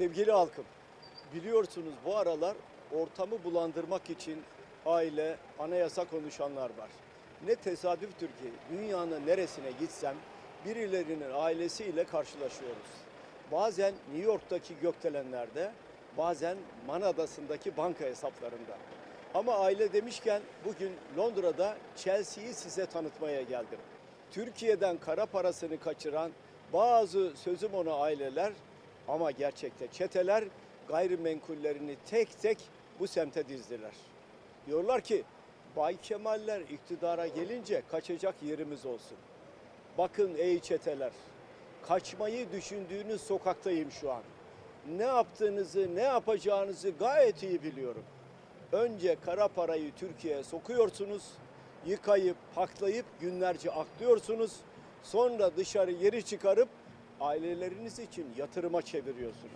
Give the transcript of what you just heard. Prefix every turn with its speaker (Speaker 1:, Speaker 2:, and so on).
Speaker 1: Sevgili halkım, biliyorsunuz bu aralar ortamı bulandırmak için aile, anayasa konuşanlar var. Ne tesadüftür ki dünyanın neresine gitsem birilerinin ailesiyle karşılaşıyoruz. Bazen New York'taki gökdelenlerde, bazen Man Adası'ndaki banka hesaplarında. Ama aile demişken bugün Londra'da Chelsea'yi size tanıtmaya geldim. Türkiye'den kara parasını kaçıran bazı sözüm ona aileler ama gerçekte çeteler gayrimenkullerini tek tek bu semte dizdiler. Diyorlar ki Bay Kemaller iktidara gelince kaçacak yerimiz olsun. Bakın ey çeteler, kaçmayı düşündüğünüz sokaktayım şu an. Ne yaptığınızı, ne yapacağınızı gayet iyi biliyorum. Önce kara parayı Türkiye'ye sokuyorsunuz, yıkayıp, paklayıp günlerce aklıyorsunuz. Sonra dışarı yeri çıkarıp aileleriniz için yatırıma çeviriyorsunuz.